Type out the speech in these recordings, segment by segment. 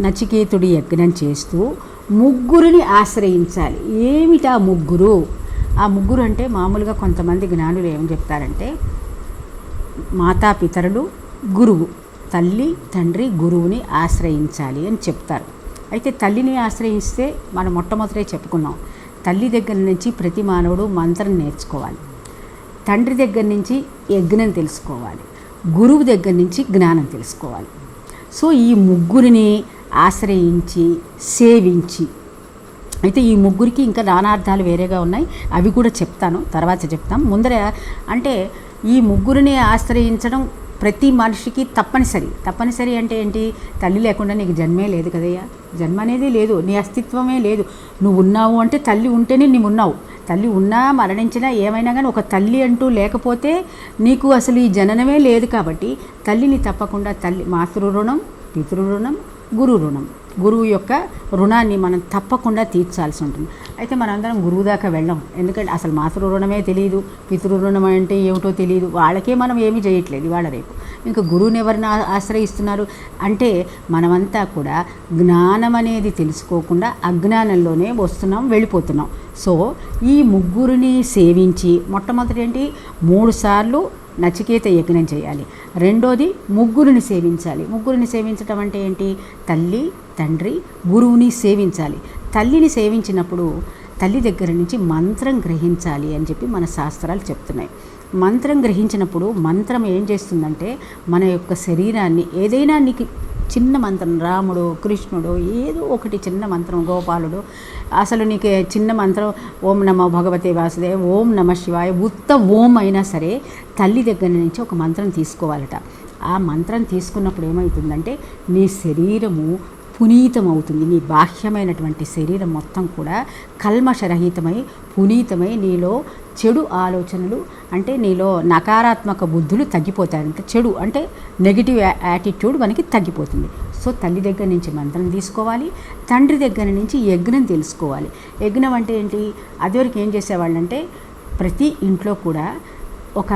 నచికేతుడి యజ్ఞం చేస్తూ ముగ్గురిని ఆశ్రయించాలి. ఏమిటా ముగ్గురు? ఆ ముగ్గురు అంటే మామూలుగా కొంతమంది జ్ఞానులు ఏం చెప్తారంటే మాతాపితరులు గురువు తల్లి తండ్రి గురువుని ఆశ్రయించాలి అని చెప్తారు. అయితే తల్లిని ఆశ్రయిస్తే మనం మొట్టమొదటే చెప్పుకున్నాం తల్లి దగ్గర నుంచి ప్రతి మానవుడు మంత్రం నేర్చుకోవాలి తండ్రి దగ్గర నుంచి యజ్ఞం తెలుసుకోవాలి గురువు దగ్గర నుంచి జ్ఞానం తెలుసుకోవాలి. సో ఈ ముగ్గురిని ఆశ్రయించి సేవించి. అయితే ఈ ముగ్గురికి ఇంకా నానార్థాలు వేరేగా ఉన్నాయి. అవి కూడా చెప్తాను తర్వాత చెప్తాం. ముందర అంటే ఈ ముగ్గురిని ఆశ్రయించడం ప్రతి మనిషికి తప్పనిసరి. తప్పనిసరి అంటే ఏంటి? తల్లి లేకుండా నీకు జన్మే లేదు కదయ్యా. జన్మ అనేది లేదు నీ అస్తిత్వమే లేదు. నువ్వు ఉన్నావు అంటే తల్లి ఉంటేనే నీవు ఉన్నావు. తల్లి ఉన్నా మరణించినా ఏమైనా కానీ ఒక తల్లి అంటూ లేకపోతే నీకు అసలు ఈ జననమే లేదు కాబట్టి తల్లిని తప్పకుండా తల్లి మాతృ రుణం పితృ రుణం గురు రుణం. గురువు యొక్క రుణాన్ని మనం తప్పకుండా తీర్చాల్సి ఉంటుంది. అయితే మనందరం గురువు దాకా వెళ్ళం. ఎందుకంటే అసలు మాతృ రుణమే తెలియదు పితృ రుణం అంటే ఏమిటో తెలియదు వాళ్ళకే మనం ఏమీ చేయట్లేదు ఇవాళ రేపు. ఇంకా గురువుని ఎవరిని ఆశ్రయిస్తున్నారు? అంటే మనమంతా కూడా జ్ఞానం అనేది తెలుసుకోకుండా అజ్ఞానంలోనే వస్తున్నాం వెళ్ళిపోతున్నాం. సో ఈ ముగ్గురిని సేవించి మొట్టమొదటి ఏంటి? మూడు సార్లు నచికేత యజ్ఞం చేయాలి. రెండోది ముగ్గురిని సేవించాలి. ముగ్గురిని సేవించటం అంటే ఏంటి? తల్లి తండ్రి గురువుని సేవించాలి. తల్లిని సేవించినప్పుడు తల్లి దగ్గర నుంచి మంత్రం గ్రహించాలి అని చెప్పి మన శాస్త్రాలు చెప్తున్నాయి. మంత్రం గ్రహించినప్పుడు మంత్రం ఏం చేస్తుందంటే మన యొక్క శరీరాన్ని ఏదైనా నీకు చిన్న మంత్రం రాముడు కృష్ణుడు ఏదో ఒకటి చిన్న మంత్రం గోపాలుడు. అసలు నీకు చిన్న మంత్రం ఓం నమ భగవతే వాసుదేవ ఓం నమ శివాయ ఉత్త ఓం అయినా సరే తల్లి దగ్గర నుంచి ఒక మంత్రం తీసుకోవాలట. ఆ మంత్రం తీసుకున్నప్పుడు ఏమవుతుందంటే నీ శరీరము పునీతమవుతుంది. నీ బాహ్యమైనటువంటి శరీరం మొత్తం కూడా కల్మషరహితమై పునీతమై నీలో చెడు ఆలోచనలు అంటే నీలో నకారాత్మక బుద్ధులు తగ్గిపోతాయి. అంటే చెడు అంటే నెగిటివ్ యాటిట్యూడ్ మనకి తగ్గిపోతుంది. సో తల్లి దగ్గర నుంచి మంత్రం తీసుకోవాలి. తండ్రి దగ్గర నుంచి యజ్ఞం తెలుసుకోవాలి. యజ్ఞం అంటే ఏంటి? అదివరకు ఏం చేసేవాళ్ళంటే ప్రతి ఇంట్లో కూడా ఒక.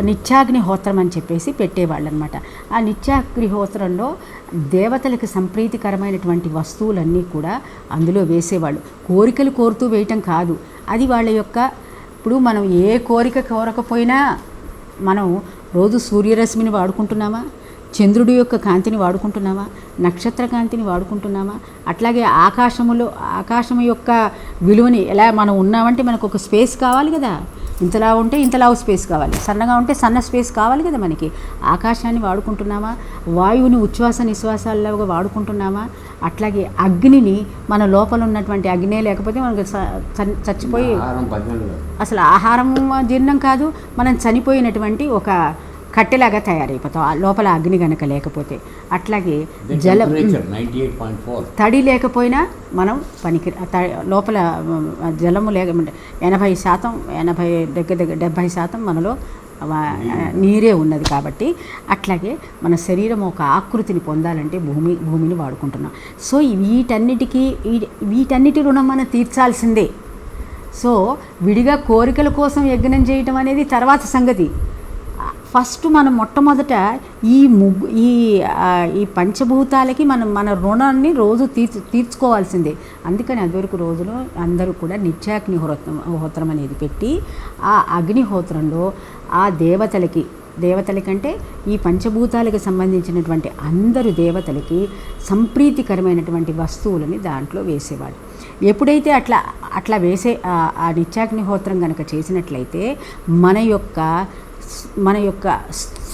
నిత్యాగ్నిహోత్రం అని చెప్పేసి పెట్టేవాళ్ళు అనమాట ఆ నిత్యాగ్నిహోత్రంలో దేవతలకు సంప్రీతికరమైనటువంటి వస్తువులన్నీ కూడా అందులో వేసేవాళ్ళు. కోరికలు కోరుతూ వేయటం కాదు. అది వాళ్ళ యొక్క ఇప్పుడు మనం ఏ కోరిక కోరకపోయినా మనం రోజు సూర్యరశ్మిని వాడుకుంటున్నామా? చంద్రుడి యొక్క కాంతిని వాడుకుంటున్నామా? నక్షత్ర కాంతిని వాడుకుంటున్నామా? అట్లాగే ఆకాశములో ఆకాశం యొక్క విలువని ఎలా మనం ఉన్నామంటే మనకు ఒక స్పేస్ కావాలి కదా. ఇంతలా ఉంటే ఇంతలా స్పేస్ కావాలి. సన్నగా ఉంటే సన్న స్పేస్ కావాలి కదా మనకి. ఆకాశాన్ని వాడుకుంటున్నామా? వాయువుని ఉచ్ఛ్వాస నిశ్వాసాలుగా వాడుకుంటున్నామా? అట్లాగే అగ్నిని మన లోపల ఉన్నటువంటి అగ్నే లేకపోతే మనకు చచ్చిపోయి అసలు ఆహారం జీర్ణం కాదు. మనం చనిపోయినటువంటి ఒక కట్టెలాగా తయారైపోతాం. ఆ లోపల అగ్ని గనక లేకపోతే. అట్లాగే జలం తడి లేకపోయినా మనం పనికి లోపల జలము లేక ఎనభై శాతం ఎనభై దగ్గర దగ్గర డెబ్భై శాతం మనలో నీరే ఉన్నది కాబట్టి. అట్లాగే మన శరీరం ఒక ఆకృతిని పొందాలంటే భూమి భూమిని వాడుకుంటున్నాం. సో వీటన్నిటికీ వీటన్నిటి రుణం మనం తీర్చాల్సిందే. సో విడిగా కోరికల కోసం యజ్ఞం చేయటం అనేది తర్వాత సంగతి. ఫస్ట్ మనం మొట్టమొదట ఈ ముగ్గు ఈ ఈ పంచభూతాలకి మనం మన రుణాన్ని రోజు తీర్చు తీర్చుకోవాల్సిందే. అందుకని అదివరకు రోజులో అందరూ కూడా నిత్యాగ్నిహోత్రం హోత్రం అనేది పెట్టి ఆ అగ్నిహోత్రంలో ఆ దేవతలకి దేవతలకంటే ఈ పంచభూతాలకు సంబంధించినటువంటి అందరు దేవతలకి సంప్రీతికరమైనటువంటి వస్తువులని దాంట్లో వేసేవాడు ఎప్పుడైతే అట్లా అట్లా వేసే ఆ నిత్యాగ్నిహోత్రం కనుక చేసినట్లయితే మన యొక్క మన యొక్క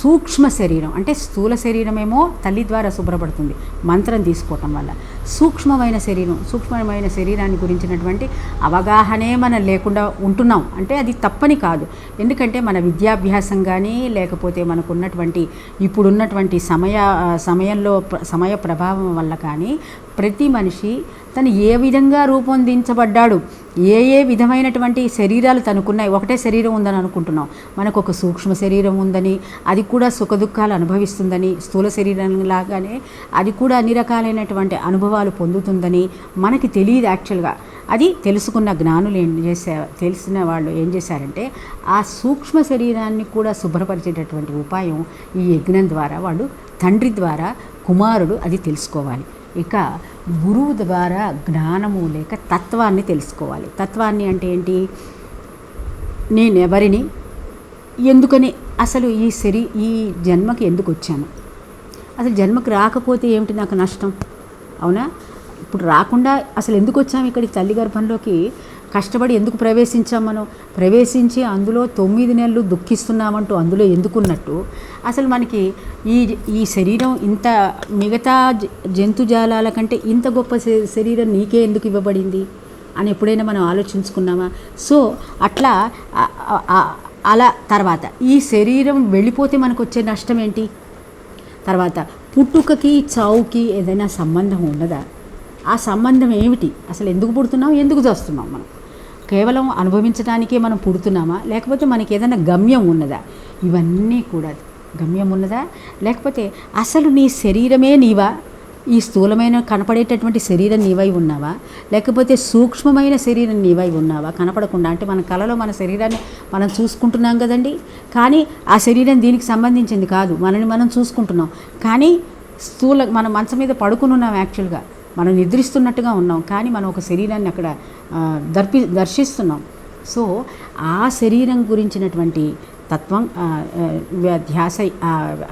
సూక్ష్మ శరీరం అంటే స్థూల శరీరమేమో తల్లి ద్వారా శుభ్రపడుతుంది మంత్రం తీసుకోవటం వల్ల. సూక్ష్మమైన శరీరం సూక్ష్మమైన శరీరాన్ని గురించినటువంటి అవగాహనే మనం లేకుండా ఉంటున్నాం. అంటే అది తప్పని కాదు. ఎందుకంటే మన విద్యాభ్యాసం కానీ లేకపోతే మనకున్నటువంటి ఇప్పుడున్నటువంటి సమయ సమయంలో సమయ ప్రభావం వల్ల కానీ ప్రతి మనిషి తను ఏ విధంగా రూపొందించబడ్డాడు ఏ ఏ విధమైనటువంటి శరీరాలు తనకున్నాయి ఒకటే శరీరం ఉందని అనుకుంటున్నాం. మనకు ఒక సూక్ష్మ శరీరం ఉందని అది కూడా సుఖదుఖాలు అనుభవిస్తుందని స్థూల శరీరం లాగానే అది కూడా అన్ని రకాలైనటువంటి అనుభవాలు పొందుతుందని మనకి తెలియదు యాక్చువల్గా. అది తెలుసుకున్న జ్ఞానులు ఏం చేసే తెలిసిన వాళ్ళు ఏం చేశారంటే ఆ సూక్ష్మ శరీరాన్ని కూడా శుభ్రపరిచేటటువంటి ఉపాయం ఈ యజ్ఞం ద్వారా వాళ్ళు తండ్రి ద్వారా కుమారుడు అది తెలుసుకోవాలి. ఇక గురువు ద్వారా జ్ఞానము లేక తత్వాన్ని తెలుసుకోవాలి. తత్వాన్ని అంటే ఏంటి? నేను ఎవరిని ఎందుకని? అసలు ఈ శరీ ఈ జన్మకి ఎందుకు వచ్చాను? అసలు జన్మకి రాకపోతే ఏమిటి నాకు నష్టం? అవునా? ఇప్పుడు రాకుండా అసలు ఎందుకు వచ్చాము ఇక్కడికి తల్లి గర్భంలోకి? కష్టపడి ఎందుకు ప్రవేశించాం మనం? ప్రవేశించి అందులో తొమ్మిది నెలలు దుఃఖిస్తున్నామంటూ అందులో ఎందుకున్నట్టు? అసలు మనకి ఈ ఈ శరీరం ఇంత మిగతా జంతుజాలాల కంటే ఇంత గొప్ప శ- శరీరం నీకే ఎందుకు ఇవ్వబడింది? అని ఎప్పుడైనా మనం ఆలోచించుకున్నామా? సో అట్లా అలా తర్వాత ఈ శరీరం వెళ్ళిపోతే మనకు వచ్చే నష్టం ఏంటి? తర్వాత పుట్టుకకి చావుకి ఏదైనా సంబంధం ఉన్నదా? ఆ సంబంధం ఏమిటి? అసలు ఎందుకు పుడుతున్నాం? ఎందుకు చేస్తున్నాం మనం? కేవలం అనుభవించడానికే మనం పుడుతున్నామా? లేకపోతే మనకి ఏదైనా గమ్యం ఉన్నదా? ఇవన్నీ కూడా గమ్యం ఉన్నదా? లేకపోతే అసలు నీ శరీరమే నీవా? ఈ స్థూలమైన కనపడేటటువంటి శరీరం నీవై ఉన్నావా? లేకపోతే సూక్ష్మమైన శరీరం నీవై ఉన్నావా? కనపడకుండా అంటే మన కళలో మన శరీరాన్ని మనం చూసుకుంటున్నాం కదండి? కానీ ఆ శరీరం దీనికి సంబంధించింది కాదు. మనని మనం చూసుకుంటున్నాం. కానీ స్థూల మనం మంచం మీద పడుకుని ఉన్నాం యాక్చువల్గా మనం నిద్రిస్తున్నట్టుగా ఉన్నాం కానీ మనం ఒక శరీరాన్ని అక్కడ దర్పి దర్శిస్తున్నాం. సో ఆ శరీరం గురించినటువంటి తత్వం ధ్యాస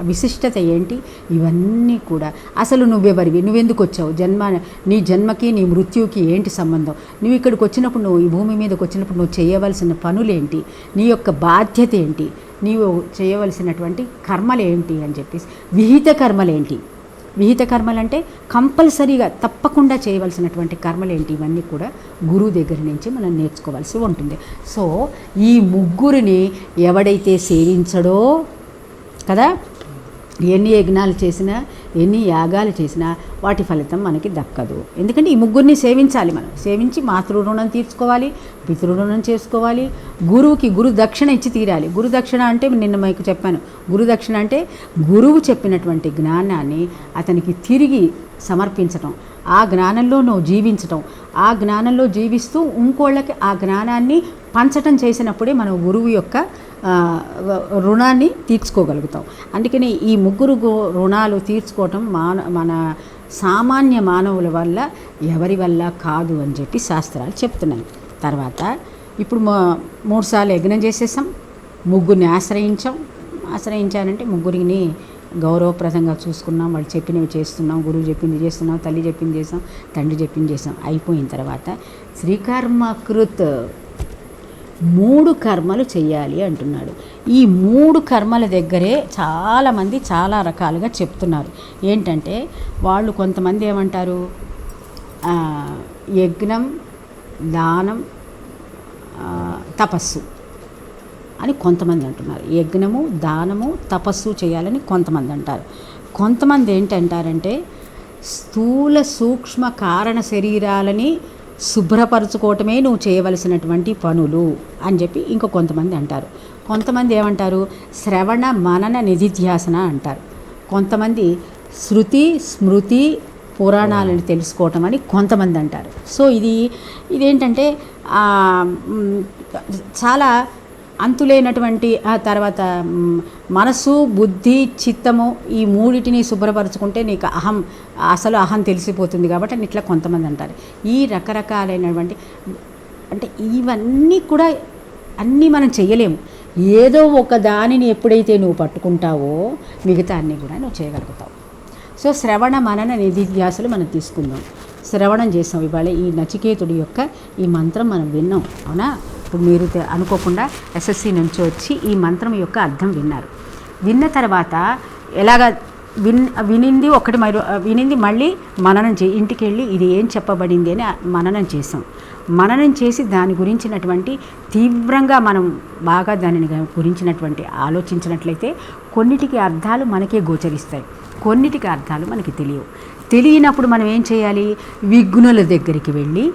విశిష్టత ఏంటి? ఇవన్నీ కూడా. అసలు నువ్వెవరివి నువ్వెందుకు వచ్చావు జన్మ నీ జన్మకి నీ మృత్యుకి ఏంటి సంబంధం? నువ్వు ఇక్కడికి వచ్చినప్పుడు నువ్వు ఈ భూమి మీదకి వచ్చినప్పుడు నువ్వు చేయవలసిన పనులేంటి? నీ యొక్క బాధ్యత ఏంటి? నీవు చేయవలసినటువంటి కర్మలేంటి అని చెప్పేసి విహిత కర్మలేంటి? విహిత కర్మలు అంటే కంపల్సరీగా తప్పకుండా చేయవలసినటువంటి కర్మలు ఏంటి ఇవన్నీ కూడా గురువు దగ్గర నుంచి మనం నేర్చుకోవాల్సి ఉంటుంది. సో ఈ ముగ్గురిని ఎవడైతే సేవించడో కదా ఎన్ని యజ్ఞాలు చేసినా ఎన్ని యాగాలు చేసినా వాటి ఫలితం మనకి దక్కదు. ఎందుకంటే ఈ ముగ్గురిని సేవించాలి మనం. సేవించి మాతృ రుణం తీర్చుకోవాలి పితృ రుణం చేసుకోవాలి గురువుకి గురు దక్షిణ ఇచ్చి తీరాలి. గురు దక్షిణ అంటే నిన్న మీకు చెప్పాను. గురు దక్షిణ అంటే గురువు చెప్పినటువంటి జ్ఞానాన్ని అతనికి తిరిగి సమర్పించటం. ఆ జ్ఞానంలో నువ్వు జీవించటం. ఆ జ్ఞానంలో జీవిస్తూ ఇంకోళ్ళకి ఆ జ్ఞానాన్ని పంచటం చేసినప్పుడే మనం గురువు యొక్క రుణాన్ని తీర్చుకోగలుగుతాం. అందుకని ఈ ముగ్గురు రుణాలు తీర్చుకోవటం మాన మన సామాన్య మానవుల వల్ల ఎవరి వల్ల కాదు అని చెప్పి శాస్త్రాలు చెప్తున్నాయి. తర్వాత ఇప్పుడు మా- మూడుసార్లు యజ్ఞం చేసేసాం ముగ్గురిని ఆశ్రయించాం. ఆశ్రయించానంటే ముగ్గురిని గౌరవప్రదంగా చూసుకున్నాం. వాళ్ళు చెప్పినవి చేస్తున్నాం గురువు చెప్పింది చేస్తున్నాం తల్లి చెప్పింది చేసాం తండ్రి చెప్పింది చేసాం. అయిపోయిన తర్వాత శ్రీకర్మకృత్ మూడు కర్మలు చేయాలి అంటున్నాడు. ఈ మూడు కర్మల దగ్గరే చాలామంది చాలా రకాలుగా చెప్తున్నారు. ఏంటంటే వాళ్ళు కొంతమంది ఏమంటారు? యజ్ఞం దానం తపస్సు అని కొంతమంది అంటున్నారు. యజ్ఞము దానము తపస్సు చేయాలని కొంతమంది అంటారు. కొంతమంది ఏంటంటారంటే స్థూల సూక్ష్మ కారణ శరీరాలని శుభ్రపరచుకోవటమే నువ్వు చేయవలసినటువంటి పనులు అని చెప్పి ఇంకో కొంతమంది అంటారు. కొంతమంది ఏమంటారు? శ్రవణ మనన నిధిధ్యాసన అంటారు. కొంతమంది శృతి స్మృతి పురాణాలను తెలుసుకోవటం అని కొంతమంది అంటారు. సో ఇది ఇదేంటంటే చాలా అంతులేనటువంటి ఆ తర్వాత మనసు బుద్ధి చిత్తము ఈ మూడిటిని శుభ్రపరచుకుంటే నీకు అహం అసలు అహం తెలిసిపోతుంది కాబట్టి అని ఇట్లా కొంతమంది అంటారు. ఈ రకరకాలైనటువంటి అంటే ఇవన్నీ కూడా అన్నీ మనం చేయలేము ఏదో ఒక దానిని ఎప్పుడైతే నువ్వు పట్టుకుంటావో మిగతా అన్నీ కూడా నువ్వు చేయగలుగుతావు. సో శ్రవణ మనన నిధిధ్యాసలు మనం తీసుకుందాం. శ్రవణం చేసాం ఇవాళ ఈ నచికేతుడి యొక్క ఈ మంత్రం మనం విన్నాం. అవునా? ఇప్పుడు మీరు అనుకోకుండా ఎస్ఎస్సి నుంచి వచ్చి ఈ మంత్రం యొక్క అర్థం విన్నారు. విన్న తర్వాత ఎలాగ విన్ వినింది ఒకటి మరి వినింది మళ్ళీ మననం చే ఇంటికి వెళ్ళి ఇది ఏం చెప్పబడింది అని మననం చేసాం మననం చేసి దాని గురించినటువంటి తీవ్రంగా మనం బాగా దానిని గురించినటువంటి ఆలోచించినట్లయితే కొన్నిటికి అర్థాలు మనకే గోచరిస్తాయి. కొన్నిటికి అర్థాలు మనకి తెలియవు. తెలియనప్పుడు మనం ఏం చేయాలి? విఘ్నుల దగ్గరికి వెళ్ళి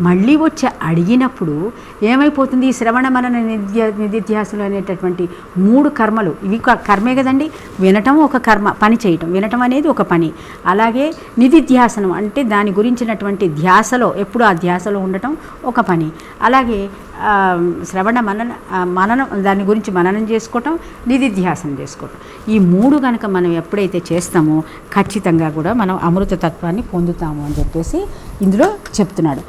మళ్ళీ వచ్చి అడిగినప్పుడు ఏమైపోతుంది? ఈ శ్రవణ మనన నిధ్య నిధిధ్యాసులు అనేటటువంటి మూడు కర్మలు. ఇవి కర్మే కదండి? వినటం ఒక కర్మ పని చేయటం. వినటం అనేది ఒక పని. అలాగే నిధిధ్యాసనం అంటే దాని గురించినటువంటి ధ్యాసలో ఎప్పుడు ఆ ధ్యాసలో ఉండటం ఒక పని. అలాగే శ్రవణ మనన మననం దాని గురించి మననం చేసుకోవటం నిధిధ్యాసనం చేసుకోవటం. ఈ మూడు కనుక మనం ఎప్పుడైతే చేస్తామో ఖచ్చితంగా కూడా మనం అమృత తత్వాన్ని పొందుతాము అని చెప్పేసి ఇందులో చెప్తున్నాడు.